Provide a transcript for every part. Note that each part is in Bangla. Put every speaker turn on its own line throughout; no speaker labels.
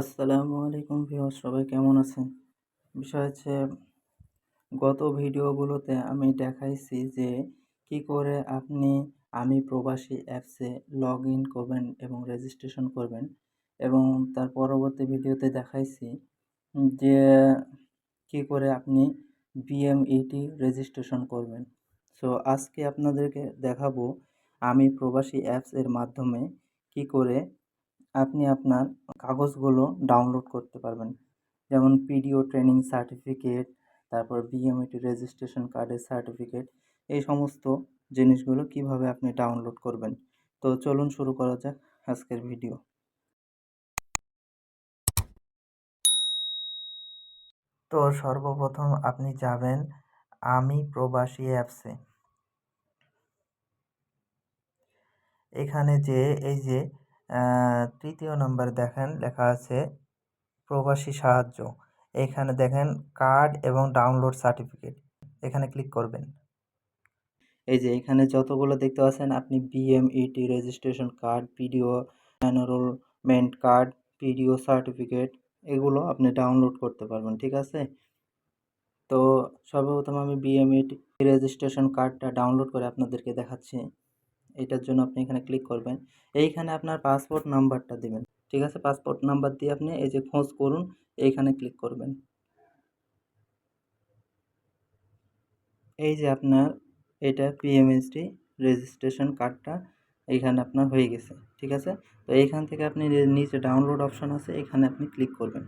আসসালামু আলাইকুম ভিউয়ার্স, সবাই কেমন আছেন? বিষয় হচ্ছে, গত ভিডিওগুলোতে আমি দেখাইছি যে কি করে আপনি, আমি প্রবাসী অ্যাপসে লগ ইন করবেন এবং রেজিস্ট্রেশন করবেন এবং তার পরবর্তী ভিডিওতে দেখাইছি যে কি করে আপনি বিএমইটি রেজিস্ট্রেশন করবেন। সো আজকে আপনাদেরকে দেখাবো, আমি প্রবাসী অ্যাপস এর মাধ্যমে কি করে আপনি আপনার কাগজগুলো ডাউনলোড করতে পারবেন। যেমন পিডিও ট্রেনিং সার্টিফিকেট তারপর বিএমইটি রেজিস্ট্রেশন কার্ডের সার্টিফিকেট এই সমস্ত জিনিসগুলো কীভাবে আপনি ডাউনলোড করবেন। তো চলুন শুরু করা যাক আজকের ভিডিও তো সর্বপ্রথম আপনি যাবেন আমি প্রবাসী অ্যাপসে। এখানে যে, এই যে তৃতীয় নম্বর দেখেন লেখা আছে প্রবাসী সাহায্য। এখানে দেখেন কার্ড এবং ডাউনলোড সার্টিফিকেট। এখানে ক্লিক করবেন। এই যে এখানে যতগুলো দেখতে পাচ্ছেন, আপনি BMET registration card PDO enrollment card PDO certificate এগুলো আপনি ডাউনলোড করতে পারবেন, ঠিক আছে? তো সর্বপ্রথম আমি বিএমইটি রেজিস্ট্রেশন কার্ডটা ডাউনলোড করে আপনাদেরকে দেখাচ্ছি। এটার জন্য আপনি এখানে ক্লিক করবেন। এইখানে আপনার পাসপোর্ট নাম্বারটা দেবেন। ঠিক আছে? পাসপোর্ট নাম্বার দিয়ে আপনি এই যে খোঁজ করুন, এইখানে ক্লিক করবেন। এই যে আপনার এটা পিএমএসডি রেজিস্ট্রেশন কার্ডটা এইখানে আপনার হয়ে গেছে। ঠিক আছে? তো এইখান থেকে আপনি নিচে ডাউনলোড অপশান আছে, এখানে আপনি ক্লিক করবেন।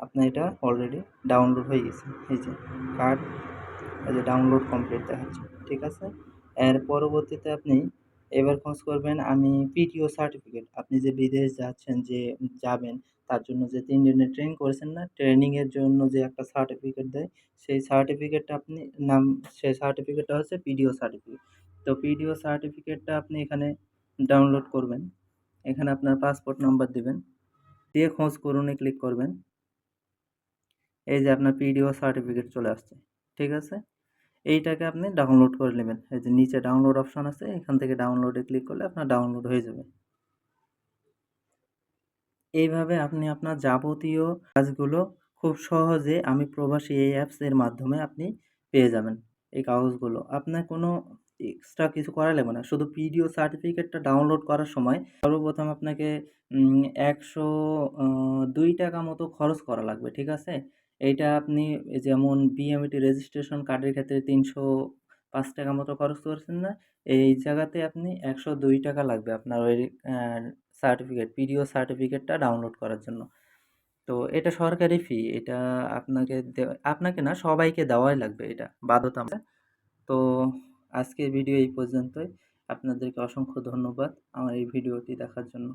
আপনার এটা অলরেডি ডাউনলোড হয়ে গেছে। এই যে কার্ড এই যে ডাউনলোড কমপ্লিট দেখাচ্ছে। ঠিক আছে? এর পরবর্তীতে আপনি এবার খোঁজ করবেন, আমি পিটিও সার্টিফিকেট আপনি যে বিদেশ যাচ্ছেন, যে যাবেন, তার জন্য যে তিন দিনের ট্রেনিং করেছেন না ট্রেনিংয়ের জন্য যে একটা সার্টিফিকেট দেয়, সেই সার্টিফিকেটটা আপনি, নাম, সেই সার্টিফিকেটটা হচ্ছে পিডিও সার্টিফিকেট তো পিডিও সার্টিফিকেটটা আপনি এখানে ডাউনলোড করবেন। এখানে আপনার পাসপোর্ট নাম্বার দিবেন। দিয়ে খোঁজ করুনে ক্লিক করবেন। এই যে আপনার পিডিও সার্টিফিকেট চলে আসছে। ঠিক আছে? এইটাকে আপনি ডাউনলোড করে নেবেন। এই যে নিচে ডাউনলোড অপশান আছে, এখান থেকে ডাউনলোডে ক্লিক করলে আপনার ডাউনলোড হয়ে যাবে। এইভাবে আপনি আপনার যাবতীয় কাজগুলো খুব সহজে আমি প্রবাসী এই অ্যাপসের মাধ্যমে আপনি পেয়ে যাবেন এই কাগজগুলো। আপনার কোনো এক্সট্রা কিছু করা লাগবে না। শুধু পিডিও সার্টিফিকেটটা ডাউনলোড করার সময় সর্বপ্রথম আপনাকে একশো দুই টাকা মতো খরচ করা লাগবে, ঠিক আছে? এইটা আপনি যেমন বিএমইটি রেজিস্ট্রেশন কার্ডের ক্ষেত্রে তিনশো পাঁচ টাকা মতো খরচ করছেন না? এই জায়গাতে আপনি একশো দুই টাকা লাগবে আপনার ওই সার্টিফিকেট পিডিও সার্টিফিকেটটা ডাউনলোড করার জন্য। তো এটা সরকারি ফি এটা আপনাকে আপনাকে না, সবাইকে দেওয়াই লাগবে এটা বাধ্যতামূলক। তো আজকের ভিডিও এই পর্যন্তই। আপনাদেরকে অসংখ্য ধন্যবাদ আমার এই ভিডিওটি দেখার জন্য।